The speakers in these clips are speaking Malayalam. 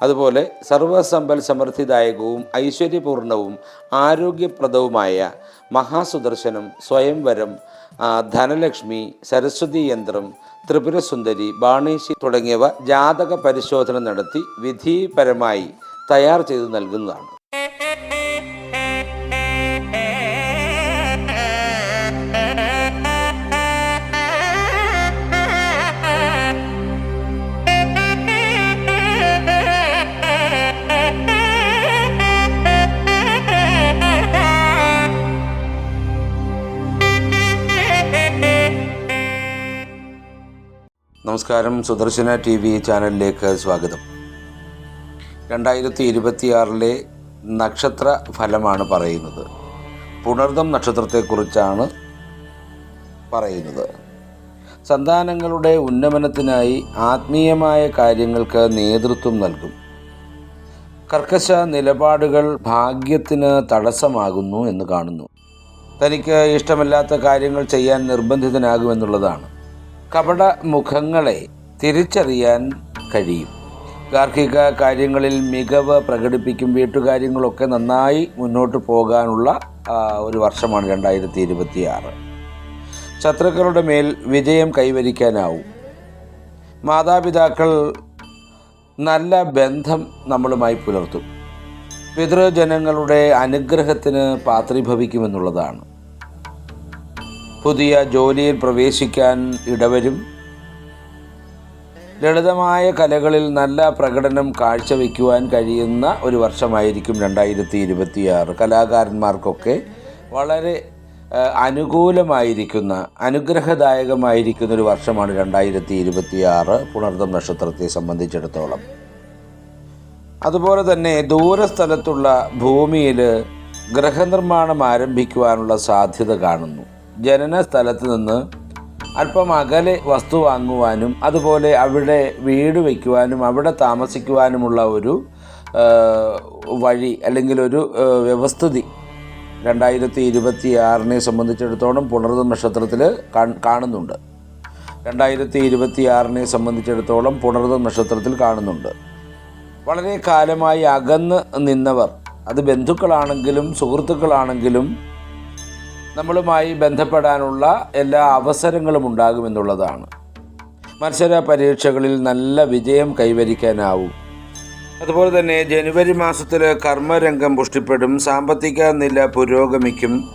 അതുപോലെ സർവസമ്പൽ സമൃദ്ധിദായകവും ഐശ്വര്യപൂർണവും ആരോഗ്യപ്രദവുമായ മഹാസുദർശനം സ്വയംവരം ധനലക്ഷ്മി സരസ്വതി യന്ത്രം ത്രിപുരസുന്ദരി ബാണേശി തുടങ്ങിയവ ജാതക പരിശോധന നടത്തി വിധിപരമായി തയ്യാർ ചെയ്തു നൽകുന്നതാണ്. നമസ്കാരം. സുദർശന ടി വി ചാനലിലേക്ക് സ്വാഗതം. രണ്ടായിരത്തി ഇരുപത്തിയാറിലെ നക്ഷത്ര ഫലമാണ് പറയുന്നത്. പുണർദം നക്ഷത്രത്തെക്കുറിച്ചാണ് പറയുന്നത്. സന്താനങ്ങളുടെ ഉന്നമനത്തിനായി ആത്മീയമായ കാര്യങ്ങൾക്ക് നേതൃത്വം നൽകും. കർക്കശ നിലപാടുകൾ ഭാഗ്യത്തിന് തടസ്സമാകുന്നു എന്ന് കാണുന്നു. തനിക്ക് ഇഷ്ടമല്ലാത്ത കാര്യങ്ങൾ ചെയ്യാൻ നിർബന്ധിതനാകുമെന്നുള്ളതാണ്. കപട മുഖങ്ങളെ തിരിച്ചറിയാൻ കഴിയും. ഗാർഹിക കാര്യങ്ങളിൽ മികവ് പ്രകടിപ്പിക്കും വീട്ടുകാര്യങ്ങളൊക്കെ നന്നായി മുന്നോട്ട് പോകാനുള്ള ഒരു വർഷമാണ് രണ്ടായിരത്തി ഇരുപത്തി ആറ് ശത്രുക്കളുടെ മേൽ വിജയം കൈവരിക്കാനാവും. മാതാപിതാക്കൾ നല്ല ബന്ധം നമ്മളുമായി പുലർത്തും. പിതൃജനങ്ങളുടെ അനുഗ്രഹത്തിന് പാത്രീഭവിക്കുമെന്നുള്ളതാണ്. പുതിയ ജോലിയിൽ പ്രവേശിക്കാൻ ഇടവരും. ലളിതമായ കലകളിൽ നല്ല പ്രകടനം കാഴ്ചവെക്കുവാൻ കഴിയുന്ന ഒരു വർഷമായിരിക്കും രണ്ടായിരത്തി ഇരുപത്തിയാറ് കലാകാരന്മാർക്കൊക്കെ വളരെ അനുകൂലമായിരിക്കുന്ന അനുഗ്രഹദായകമായിരിക്കുന്ന ഒരു വർഷമാണ് രണ്ടായിരത്തി ഇരുപത്തിയാറ് പുണർദം നക്ഷത്രത്തെ സംബന്ധിച്ചിടത്തോളം. അതുപോലെ തന്നെ ദൂരസ്ഥലത്തുള്ള ഭൂമിയിൽ ഗ്രഹനിർമ്മാണം ആരംഭിക്കുവാനുള്ള സാധ്യത കാണുന്നു. ജനന സ്ഥലത്ത് നിന്ന് അല്പം അകലെ വസ്തു വാങ്ങുവാനും അതുപോലെ അവിടെ വീട് വയ്ക്കുവാനും അവിടെ താമസിക്കുവാനുമുള്ള ഒരു വഴി അല്ലെങ്കിൽ ഒരു വ്യവസ്ഥിതി രണ്ടായിരത്തി ഇരുപത്തി ആറിനെ സംബന്ധിച്ചിടത്തോളം പുണർദ നക്ഷത്രത്തിൽ കാണുന്നുണ്ട്. രണ്ടായിരത്തി ഇരുപത്തി ആറിനെ സംബന്ധിച്ചിടത്തോളം പുണർദ നക്ഷത്രത്തിൽ കാണുന്നുണ്ട്. വളരെ കാലമായി അകന്ന് നിന്നവർ അത് ബന്ധുക്കളാണെങ്കിലും സുഹൃത്തുക്കളാണെങ്കിലും നമ്മളുമായി ബന്ധപ്പെടാനുള്ള എല്ലാ അവസരങ്ങളും ഉണ്ടാകുമെന്നുള്ളതാണ്. മത്സര പരീക്ഷകളിൽ നല്ല വിജയം കൈവരിക്കാനാവും. അതുപോലെ തന്നെ ജനുവരി മാസത്തിൽ കർമ്മരംഗം പുഷ്ടിപ്പെടും സാമ്പത്തിക നില പുരോഗമിക്കും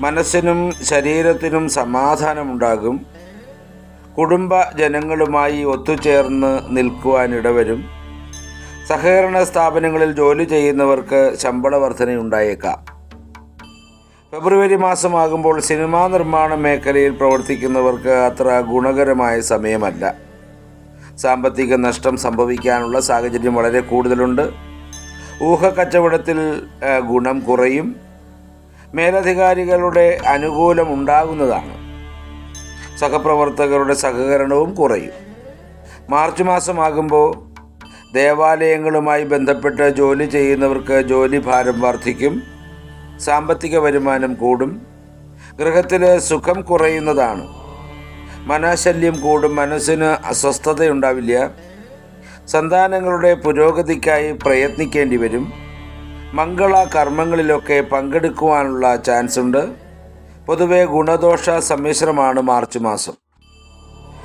മനസ്സിനും ശരീരത്തിനും സമാധാനമുണ്ടാകും കുടുംബ ജനങ്ങളുമായി ഒത്തുചേർന്ന് നിൽക്കുവാനിടവരും. സഹകരണ സ്ഥാപനങ്ങളിൽ ജോലി ചെയ്യുന്നവർക്ക് ശമ്പള വർധനയുണ്ടായേക്കാം. ഫെബ്രുവരി മാസമാകുമ്പോൾ സിനിമാ നിർമ്മാണ മേഖലയിൽ പ്രവർത്തിക്കുന്നവർക്ക് അത്ര ഗുണകരമായ സമയമല്ല. സാമ്പത്തിക നഷ്ടം സംഭവിക്കാനുള്ള സാഹചര്യം വളരെ കൂടുതലുണ്ട്. ഊഹക്കച്ചവടത്തിൽ കച്ചവടത്തിൽ ഗുണം കുറയും. മേലധികാരികളുടെ അനുകൂലം ഉണ്ടാകുന്നതാണ്. സഹപ്രവർത്തകരുടെ സഹകരണവും കുറയും. മാർച്ച് മാസമാകുമ്പോൾ ദേവാലയങ്ങളുമായി ബന്ധപ്പെട്ട് ജോലി ചെയ്യുന്നവർക്ക് ജോലി ഭാരം വർദ്ധിക്കും. സാമ്പത്തിക വരുമാനം കൂടും. ഗൃഹത്തിൽ സുഖം കുറയുന്നതാണ്. മനഃശല്യം കൂടും മനസ്സിന് അസ്വസ്ഥതയുണ്ടാവില്ല. സന്താനങ്ങളുടെ പുരോഗതിക്കായി പ്രയത്നിക്കേണ്ടി വരും. മംഗള കർമ്മങ്ങളിലൊക്കെ പങ്കെടുക്കുവാനുള്ള ചാൻസ് ഉണ്ട് പൊതുവെ ഗുണദോഷ സമ്മിശ്രമാണ് മാർച്ച് മാസം.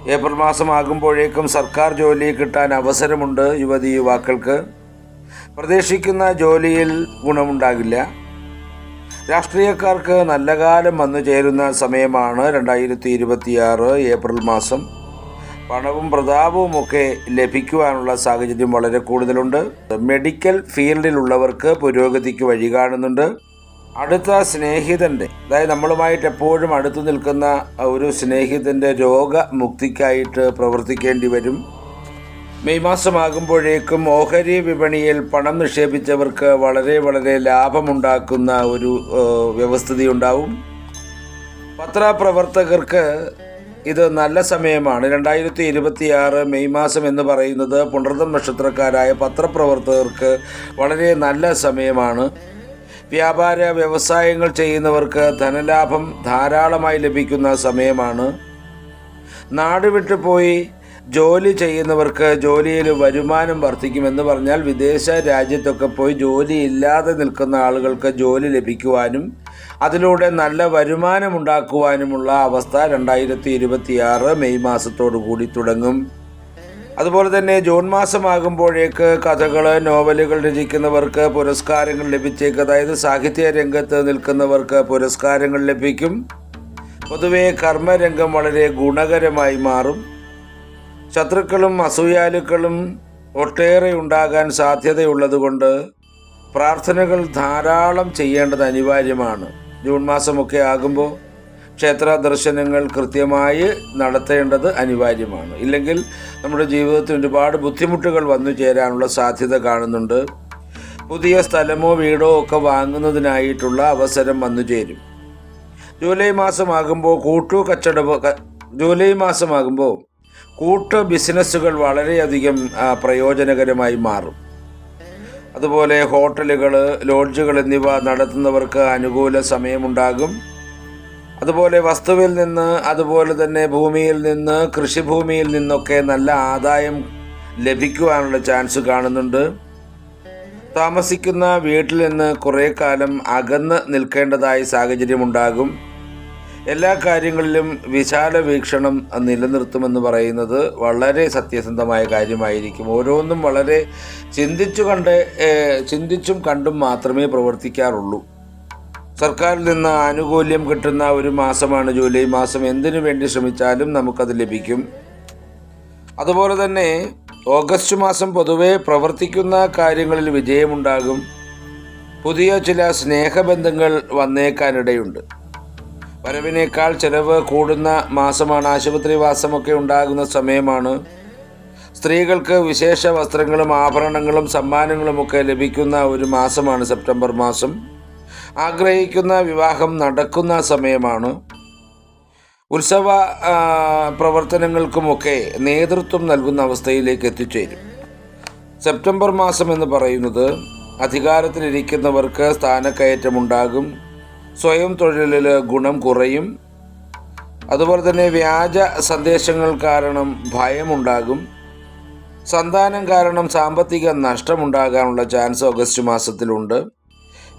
ഏപ്രിൽ മാസം ആകുമ്പോഴേക്കും സർക്കാർ ജോലി കിട്ടാൻ അവസരമുണ്ട് യുവതി യുവാക്കൾക്ക്. പ്രതീക്ഷിക്കുന്ന ജോലിയിൽ ഗുണമുണ്ടാകില്ല. രാഷ്ട്രീയക്കാർക്ക് നല്ല കാലം വന്നു ചേരുന്ന സമയമാണ് രണ്ടായിരത്തി ഇരുപത്തിയാറ് ഏപ്രിൽ മാസം. പണവും പ്രതാപവും ഒക്കെ ലഭിക്കുവാനുള്ള സാഹചര്യം വളരെ കൂടുതലുണ്ട്. മെഡിക്കൽ ഫീൽഡിലുള്ളവർക്ക് പുരോഗതിക്ക് വഴി കാണുന്നുണ്ട്. അടുത്ത സ്നേഹിതന്റെ അതായത് നമ്മളുമായിട്ട് എപ്പോഴും അടുത്തു നിൽക്കുന്ന ഒരു സ്നേഹിതന്റെ രോഗമുക്തിക്കായിട്ട് പ്രവർത്തിക്കേണ്ടി വരും. മെയ് മാസമാകുമ്പോഴേക്കും ഓഹരി വിപണിയിൽ പണം നിക്ഷേപിച്ചവർക്ക് വളരെ വളരെ ലാഭമുണ്ടാക്കുന്ന ഒരു വ്യവസ്ഥിതി ഉണ്ടാവും പത്രപ്രവർത്തകർക്ക് ഇത് നല്ല സമയമാണ്. രണ്ടായിരത്തി ഇരുപത്തിയാറ് മെയ് മാസം എന്ന് പറയുന്നത് പുണർദം നക്ഷത്രക്കാരായ പത്രപ്രവർത്തകർക്ക് വളരെ നല്ല സമയമാണ്. വ്യാപാര വ്യവസായങ്ങൾ ചെയ്യുന്നവർക്ക് ധനലാഭം ധാരാളമായി ലഭിക്കുന്ന സമയമാണ്. നാട് വിട്ടു പോയി ജോലി ചെയ്യുന്നവർക്ക് ജോലിയിൽ വരുമാനം വർദ്ധിക്കുമെന്ന് പറഞ്ഞാൽ വിദേശ രാജ്യത്തൊക്കെ പോയി ജോലി ഇല്ലാതെ നിൽക്കുന്ന ആളുകൾക്ക് ജോലി ലഭിക്കുവാനും അതിലൂടെ നല്ല വരുമാനം ഉണ്ടാക്കുവാനുമുള്ള അവസ്ഥ രണ്ടായിരത്തി ഇരുപത്തിയാറ് മെയ് മാസത്തോടു കൂടി തുടങ്ങും. അതുപോലെ തന്നെ ജൂൺ മാസമാകുമ്പോഴേക്ക് കഥകൾ നോവലുകൾ രചിക്കുന്നവർക്ക് പുരസ്കാരങ്ങൾ ലഭിച്ചേക്ക് അതായത് സാഹിത്യ രംഗത്ത് നിൽക്കുന്നവർക്ക് പുരസ്കാരങ്ങൾ ലഭിക്കും. പൊതുവേ കർമ്മരംഗം വളരെ ഗുണകരമായി മാറും. ശത്രുക്കളും അസൂയാലുക്കളും ഒട്ടേറെ ഉണ്ടാകാൻ സാധ്യതയുള്ളതുകൊണ്ട് പ്രാർത്ഥനകൾ ധാരാളം ചെയ്യേണ്ടത് അനിവാര്യമാണ്. ജൂൺ മാസമൊക്കെ ആകുമ്പോൾ ക്ഷേത്ര ദർശനങ്ങൾ കൃത്യമായി നടത്തേണ്ടത് അനിവാര്യമാണ്. ഇല്ലെങ്കിൽ നമ്മുടെ ജീവിതത്തിൽ ഒരുപാട് ബുദ്ധിമുട്ടുകൾ വന്നു ചേരാനുള്ള സാധ്യത കാണുന്നുണ്ട്. പുതിയ സ്ഥലമോ വീടോ ഒക്കെ വാങ്ങുന്നതിനായിട്ടുള്ള അവസരം വന്നു ചേരും. ജൂലൈ മാസമാകുമ്പോൾ കൂട്ടു കച്ചടവ് ജൂലൈ മാസമാകുമ്പോൾ കൂട്ടു ബിസിനസ്സുകൾ വളരെയധികം പ്രയോജനകരമായി മാറും. അതുപോലെ ഹോട്ടലുകൾ ലോഡ്ജുകൾ എന്നിവ നടത്തുന്നവർക്ക് അനുകൂല സമയമുണ്ടാകും. അതുപോലെ വസ്തുവിൽ നിന്ന് അതുപോലെ തന്നെ ഭൂമിയിൽ നിന്ന് കൃഷിഭൂമിയിൽ നിന്നൊക്കെ നല്ല ആദായം ലഭിക്കുവാനുള്ള ചാൻസ് കാണുന്നുണ്ട്. താമസിക്കുന്ന വീട്ടിൽ നിന്ന് കുറേ കാലം അകന്ന് നിൽക്കേണ്ടതായ സാഹചര്യമുണ്ടാകും. എല്ലാ കാര്യങ്ങളിലും വിശാല വീക്ഷണം നിലനിർത്തുമെന്ന് പറയുന്നത് വളരെ സത്യസന്ധമായ കാര്യമായിരിക്കും. ഓരോന്നും വളരെ ചിന്തിച്ചു കണ്ട് ചിന്തിച്ചും കണ്ടും മാത്രമേ പ്രവർത്തിക്കാറുള്ളൂ. സർക്കാരിൽ നിന്ന് ആനുകൂല്യം കിട്ടുന്ന ഒരു മാസമാണ് ജൂലൈ മാസം. എന്തിനു വേണ്ടി ശ്രമിച്ചാലും നമുക്കത് ലഭിക്കും. അതുപോലെ തന്നെ ഓഗസ്റ്റ് മാസം പൊതുവെ പ്രവർത്തിക്കുന്ന കാര്യങ്ങളിൽ വിജയമുണ്ടാകും. പുതിയ ചില സ്നേഹബന്ധങ്ങൾ വന്നേക്കാനിടയുണ്ട്. വരവിനേക്കാൾ ചെലവ് കൂടുന്ന മാസമാണ്. ആശുപത്രി വാസമൊക്കെ ഉണ്ടാകുന്ന സമയമാണ്. സ്ത്രീകൾക്ക് വിശേഷ വസ്ത്രങ്ങളും ആഭരണങ്ങളും സമ്മാനങ്ങളുമൊക്കെ ലഭിക്കുന്ന ഒരു മാസമാണ് സെപ്റ്റംബർ മാസം. ആഗ്രഹിക്കുന്ന വിവാഹം നടക്കുന്ന സമയമാണ്. ഉത്സവ പ്രവർത്തനങ്ങൾക്കുമൊക്കെ നേതൃത്വം നൽകുന്ന അവസ്ഥയിലേക്ക് എത്തിച്ചേരും. സെപ്റ്റംബർ മാസം എന്ന് പറയുന്നത് അധികാരത്തിലിരിക്കുന്നവർക്ക് സ്ഥാനക്കയറ്റമുണ്ടാകും. സ്വയം തൊഴിലിൽ ഗുണം കുറയും. അതുപോലെ തന്നെ വ്യാജ സന്ദേശങ്ങൾ കാരണം ഭയമുണ്ടാകും. സന്താനം കാരണം സാമ്പത്തിക നഷ്ടമുണ്ടാകാനുള്ള ചാൻസ് ഓഗസ്റ്റ് മാസത്തിലുണ്ട്.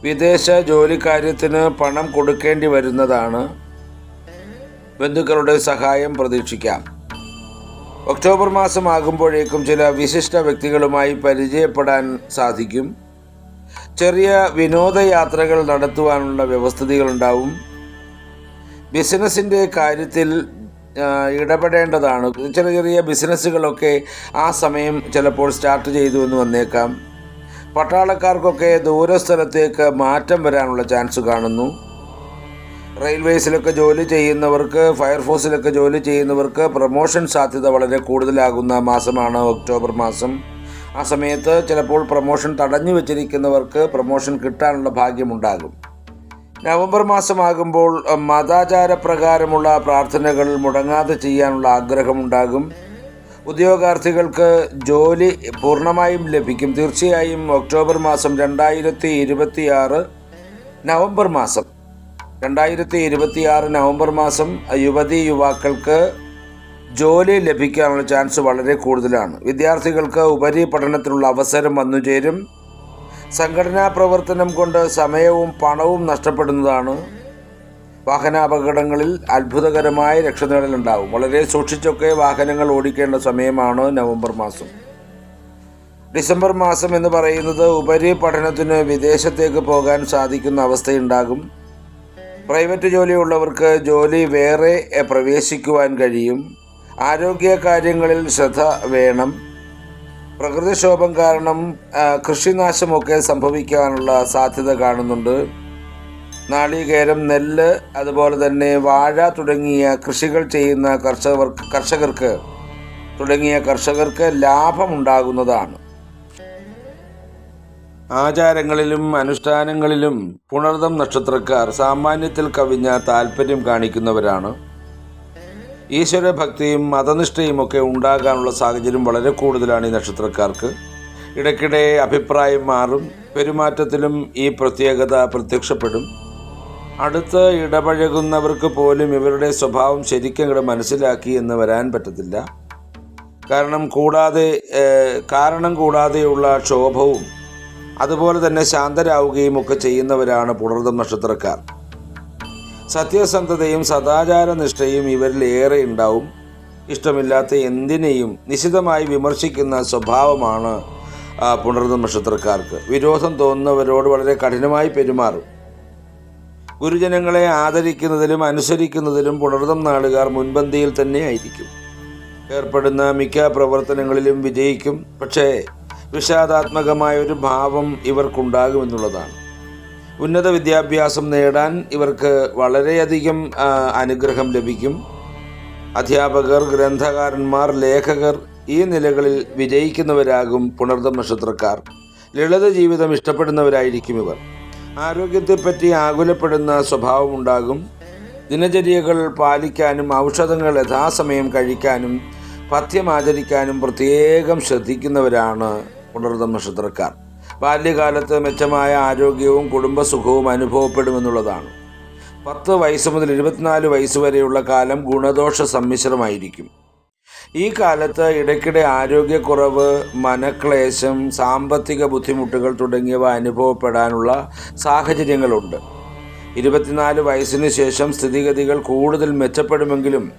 വിദേശ ജോലിക്കാര്യത്തിന് പണം കൊടുക്കേണ്ടി വരുന്നതാണ്. ബന്ധുക്കളുടെ സഹായം പ്രതീക്ഷിക്കാം. ഒക്ടോബർ മാസമാകുമ്പോഴേക്കും ചില വിശിഷ്ട വ്യക്തികളുമായി പരിചയപ്പെടാൻ സാധിക്കും. ചെറിയ വിനോദയാത്രകൾ നടത്തുവാനുള്ള വ്യവസ്ഥിതികളുണ്ടാവും. ബിസിനസ്സിന്റെ കാര്യത്തിൽ ഇടപെടേണ്ടതാണ്. ചെറിയ ചെറിയ ബിസിനസ്സുകളൊക്കെ ആ സമയം ചിലപ്പോൾ സ്റ്റാർട്ട് ചെയ്തു എന്ന് വന്നേക്കാം. പട്ടാളക്കാർക്കൊക്കെ ദൂരസ്ഥലത്തേക്ക് മാറ്റം വരാനുള്ള ചാൻസ് കാണുന്നു. റെയിൽവേസിലൊക്കെ ജോലി ചെയ്യുന്നവർക്ക് ഫയർഫോഴ്സിലൊക്കെ ജോലി ചെയ്യുന്നവർക്ക് പ്രൊമോഷൻ സാധ്യത വളരെ കൂടുതലാകുന്ന മാസമാണ് ഒക്ടോബർ മാസം. ആ സമയത്ത് ചിലപ്പോൾ പ്രൊമോഷൻ തടഞ്ഞു വെച്ചിരിക്കുന്നവർക്ക് പ്രൊമോഷൻ കിട്ടാനുള്ള ഭാഗ്യമുണ്ടാകും. നവംബർ മാസമാകുമ്പോൾ മതാചാര മതാചാരപ്രകാരമുള്ള പ്രാർത്ഥനകൾ മുടങ്ങാതെ ചെയ്യാനുള്ള ആഗ്രഹമുണ്ടാകും. ഉദ്യോഗാർത്ഥികൾക്ക് ജോലി പൂർണമായും ലഭിക്കും. തീർച്ചയായും ഒക്ടോബർ മാസം രണ്ടായിരത്തി ഇരുപത്തിയാറ് നവംബർ മാസം. രണ്ടായിരത്തി ഇരുപത്തിയാറ് നവംബർ മാസം യുവതി യുവാക്കൾക്ക് ജോലി ലഭിക്കാനുള്ള ചാൻസ് വളരെ കൂടുതലാണ്. വിദ്യാർത്ഥികൾക്ക് ഉപരിപഠനത്തിനുള്ള അവസരം വന്നു ചേരും. സംഘടനാ പ്രവർത്തനം കൊണ്ട് സമയവും പണവും നഷ്ടപ്പെടുന്നതാണ്. വാഹനാപകടങ്ങളിൽ അത്ഭുതകരമായ രക്ഷനേടലുണ്ടാവും. വളരെ സൂക്ഷിച്ചൊക്കെ വാഹനങ്ങൾ ഓടിക്കേണ്ട സമയമാണ് നവംബർ മാസം. ഡിസംബർ മാസം എന്ന് പറയുന്നത് ഉപരിപഠനത്തിന് വിദേശത്തേക്ക് പോകാൻ സാധിക്കുന്ന അവസ്ഥയുണ്ടാകും. പ്രൈവറ്റ് ജോലിയുള്ളവർക്ക് ജോലി വേറെ പ്രവേശിക്കുവാൻ കഴിയും. ആരോഗ്യ കാര്യങ്ങളിൽ ശ്രദ്ധ വേണം. പ്രകൃതിക്ഷോഭം കാരണം കൃഷിനാശമൊക്കെ സംഭവിക്കാനുള്ള സാധ്യത കാണുന്നുണ്ട്. നാളികേരം നെല്ല് അതുപോലെ തന്നെ വാഴ തുടങ്ങിയ കൃഷികൾ ചെയ്യുന്ന കർഷകർ കർഷകർക്ക് തുടങ്ങിയ കർഷകർക്ക് ലാഭമുണ്ടാകുന്നതാണ്. ആചാരങ്ങളിലും അനുഷ്ഠാനങ്ങളിലും പുണർദം നക്ഷത്രക്കാർ സാമാന്യത്തിൽ കവിഞ്ഞ താല്പര്യം കാണിക്കുന്നവരാണ്. ഈശ്വരഭക്തിയും മതനിഷ്ഠയും ഒക്കെ ഉണ്ടാകാനുള്ള സാഹചര്യം വളരെ കൂടുതലാണ് ഈ നക്ഷത്രക്കാർക്ക്. ഇടയ്ക്കിടെ അഭിപ്രായം മാറും പെരുമാറ്റത്തിലും ഈ പ്രത്യേകത പ്രത്യക്ഷപ്പെടും. അടുത്ത് ഇടപഴകുന്നവർക്ക് പോലും ഇവരുടെ സ്വഭാവം ശരിക്കും ഇവിടെ മനസ്സിലാക്കി എന്ന് വരാൻ പറ്റത്തില്ല. കാരണം കൂടാതെ കാരണം കൂടാതെയുള്ള ക്ഷോഭവും അതുപോലെ തന്നെ ശാന്തരാവുകയും ഒക്കെ ചെയ്യുന്നവരാണ് പുണർദം നക്ഷത്രക്കാർ. സത്യസന്ധതയും സദാചാരനിഷ്ഠയും ഇവരിൽ ഏറെ ഉണ്ടാവും. ഇഷ്ടമില്ലാത്ത എന്തിനേയും നിശിതമായി വിമർശിക്കുന്ന സ്വഭാവമാണ് പുണർന്ന നക്ഷത്രക്കാർക്ക് വിരോധം തോന്നുന്നവരോട് വളരെ കഠിനമായി പെരുമാറും. ഗുരുജനങ്ങളെ ആദരിക്കുന്നതിലും അനുസരിക്കുന്നതിലും പുണർദം നാടുകാർ മുൻപന്തിയിൽ തന്നെ ആയിരിക്കും. ഏർപ്പെടുന്ന മിക്ക പ്രവർത്തനങ്ങളിലും വിജയിക്കും പക്ഷേ വിഷാദാത്മകമായ ഒരു ഭാവം ഇവർക്കുണ്ടാകുമെന്നുള്ളതാണ്. ഉന്നത വിദ്യാഭ്യാസം നേടാൻ ഇവർക്ക് വളരെയധികം അനുഗ്രഹം ലഭിക്കും. അധ്യാപകർ ഗ്രന്ഥകാരന്മാർ ലേഖകർ ഈ നിലകളിൽ വിജയിക്കുന്നവരാകും പുണർദം നക്ഷത്രക്കാർ. ലളിത ജീവിതം ഇഷ്ടപ്പെടുന്നവരായിരിക്കും ഇവർ. ആരോഗ്യത്തെപ്പറ്റി ആകുലപ്പെടുന്ന സ്വഭാവമുണ്ടാകും. ദിനചര്യകൾ പാലിക്കാനും ഔഷധങ്ങൾ യഥാസമയം കഴിക്കാനും പഥ്യം ആചരിക്കാനും പ്രത്യേകം ശ്രദ്ധിക്കുന്നവരാണ് പുണർദം നക്ഷത്രക്കാർ. ബാല്യകാലത്ത് മെച്ചമായ ആരോഗ്യവും കുടുംബസുഖവും അനുഭവപ്പെടുമെന്നുള്ളതാണ്. പത്ത് വയസ്സ് മുതൽ ഇരുപത്തിനാല് വയസ്സ് വരെയുള്ള കാലം ഗുണദോഷ സമ്മിശ്രമായിരിക്കും. ഈ കാലത്ത് ഇടയ്ക്കിടെ ആരോഗ്യക്കുറവ് മനക്ലേശം സാമ്പത്തിക ബുദ്ധിമുട്ടുകൾ തുടങ്ങിയവ അനുഭവപ്പെടാനുള്ള സാഹചര്യങ്ങളുണ്ട്. ഇരുപത്തിനാല് വയസ്സിന് ശേഷം സ്ഥിതിഗതികൾ കൂടുതൽ മെച്ചപ്പെടുമെങ്കിലും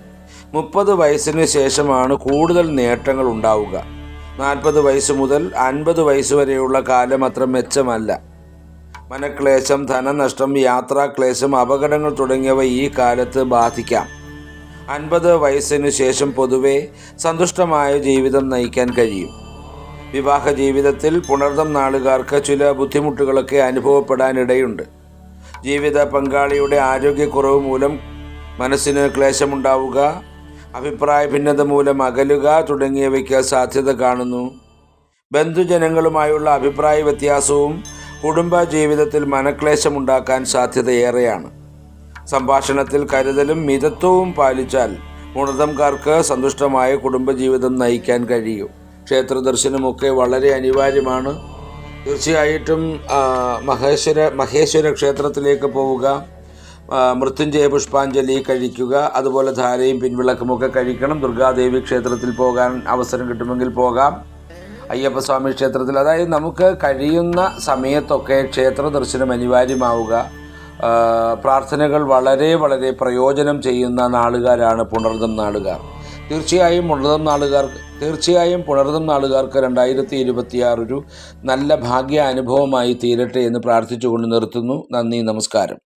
മുപ്പത് വയസ്സിന് ശേഷമാണ് കൂടുതൽ നേട്ടങ്ങൾ ഉണ്ടാവുക. നാൽപ്പത് വയസ്സ് മുതൽ അൻപത് വയസ്സ് വരെയുള്ള കാലം അത്ര മെച്ചമല്ല. മനക്ലേശം ധനനഷ്ടം യാത്രാക്ലേശം അപകടങ്ങൾ തുടങ്ങിയവ ഈ കാലത്ത് ബാധിക്കാം. അൻപത് വയസ്സിന് ശേഷം പൊതുവെ സന്തുഷ്ടമായ ജീവിതം നയിക്കാൻ കഴിയും. വിവാഹ ജീവിതത്തിൽ പുണർദം നാളുകാർക്ക് ചില ബുദ്ധിമുട്ടുകളൊക്കെ അനുഭവപ്പെടാനിടയുണ്ട്. ജീവിത പങ്കാളിയുടെ ആരോഗ്യക്കുറവ് മൂലം മനസ്സിന് ക്ലേശമുണ്ടാവുക അഭിപ്രായ ഭിന്നത മൂലം അകലുക തുടങ്ങിയവയ്ക്ക് സാധ്യത കാണുന്നു. ബന്ധുജനങ്ങളുമായുള്ള അഭിപ്രായ വ്യത്യാസവും കുടുംബ ജീവിതത്തിൽ മനക്ലേശമുണ്ടാക്കാൻ സാധ്യതയേറെയാണ്. സംഭാഷണത്തിൽ കരുതലും മിതത്വവും പാലിച്ചാൽ ഉണതംകാർക്ക് സന്തുഷ്ടമായ കുടുംബജീവിതം നയിക്കാൻ കഴിയും. ക്ഷേത്ര ദർശനമൊക്കെ വളരെ അനിവാര്യമാണ്. തീർച്ചയായിട്ടും മഹേശ്വര മഹേശ്വര ക്ഷേത്രത്തിലേക്ക് പോവുക. മൃത്യുഞ്ജയ പുഷ്പാഞ്ജലി കഴിക്കുക അതുപോലെ ധാരയും പിൻവിളക്കുമൊക്കെ കഴിക്കണം. ദുർഗാദേവി ക്ഷേത്രത്തിൽ പോകാൻ അവസരം കിട്ടുമെങ്കിൽ പോകാം. അയ്യപ്പസ്വാമി ക്ഷേത്രത്തിൽ അതായത് നമുക്ക് കഴിയുന്ന സമയത്തൊക്കെ ക്ഷേത്ര ദർശനം അനിവാര്യമാവുക. പ്രാർത്ഥനകൾ വളരെ വളരെ പ്രയോജനം ചെയ്യുന്ന നാളുകാരാണ് പുണർദം നാളുകാർ. തീർച്ചയായും പുണർദം നാളുകാർ തീർച്ചയായും പുണർദം നാളുകാർക്ക് രണ്ടായിരത്തി ഇരുപത്തിയാറൊരു നല്ല ഭാഗ്യ അനുഭവമായി തീരട്ടെ എന്ന് പ്രാർത്ഥിച്ചുകൊണ്ട് നിർത്തുന്നു. നന്ദി നമസ്കാരം.